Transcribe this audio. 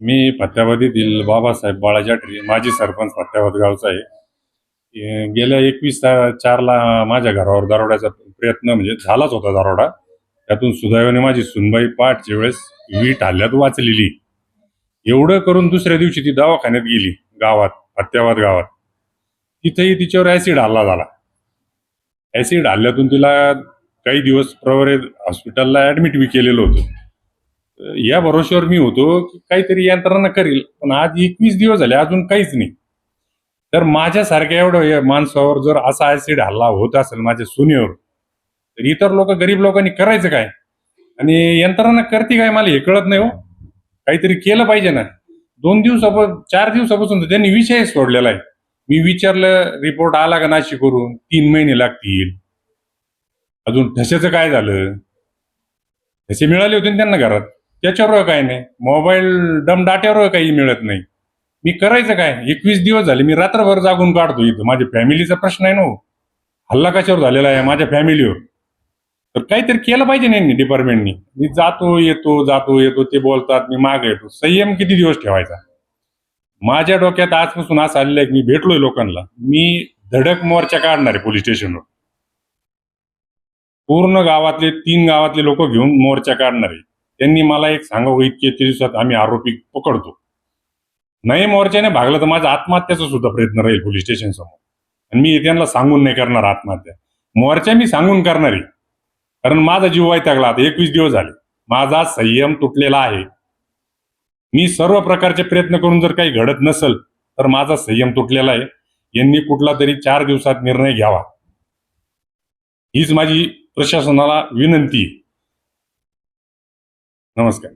मी फत्याबाद बाबासाहेब बाळाजा आठरे माजी सरपंच फत्याबाद गावचा आहे. गेल्या एकवीस चारला माझ्या घरावर दरोड्याचा प्रयत्न म्हणजे झालाच होता दरोडा. त्यातून सुदैवाने माझी सुनबाई पाठच्या वेळेस वीट हल्ल्यात वाचलेली. एवढं करून दुसऱ्या दिवशी ती दवाखान्यात गेली गावात फत्याबाद गावात. तिथेही तिच्यावर ऍसिड हल्ला झाला. ॲसिड हल्ल्यातून तिला काही दिवस प्रवरे हॉस्पिटलला ऍडमिट बी केलेलं होतं. या भरोश्यावर मी होतो की काहीतरी यंत्रणा करील पण आज एकवीस दिवस झाले अजून काहीच नाही. तर माझ्यासारख्या एवढं या माणसावर जर असा ऍसिड हल्ला होत असेल माझ्या सुनेवर तर इतर लोक गरीब लोकांनी करायचं काय? आणि यंत्रणा करते काय मला हे कळत नाही हो. काहीतरी केलं पाहिजे ना. दोन दिवसापासून चार दिवसापासून तर त्यांनी विषय सोडलेला आहे. मी विचारलं रिपोर्ट आला का नाशिक करून तीन महिने लागतील. अजून ठशाचं काय झालं? ठसे मिळाले होते त्यांना घरात. त्याच्यावर काय नाही. मोबाईल डम डाट्यावर काही मिळत नाही. मी करायचं काय? एकवीस दिवस झाले मी रात्रभर जागून काढतो इथं. माझ्या फॅमिलीचा प्रश्न आहे ना हो. हल्ला कशावर झालेला आहे माझ्या फॅमिलीवर? तर काहीतरी केलं पाहिजे नाही डिपार्टमेंटनी मी जातो येतो जातो येतो ते बोलतात मी मागे येतो. संयम किती दिवस ठेवायचा? माझ्या डोक्यात आजपासून असं आलेलं आहे की मी भेटलोय लोकांना. मी धडक मोर्चा काढणार आहे पोलीस स्टेशनवर. पूर्ण गावातले तीन गावातले लोक घेऊन मोर्चा काढणार आहे. त्यांनी मला एक सांगावं इतके दिवसात आम्ही आरोपी पकडतो. नाही मोर्चाने भागलं तर माझा आत्महत्याचा सुद्धा प्रयत्न राहील पोलीस स्टेशन समोर. आणि मी त्यांना सांगून नाही करणार आत्महत्या. मोर्चा मी सांगून करणार आहे. कारण माझा जीव वैतागला आता एकवीस दिवस झाले. माझा संयम तुटलेला आहे. मी सर्व प्रकारचे प्रयत्न करून जर काही घडत नसल तर माझा संयम तुटलेला आहे. यांनी कुठला तरी चार दिवसात निर्णय घ्यावा. हीच माझी प्रशासनाला विनंती आहे. नमस्कार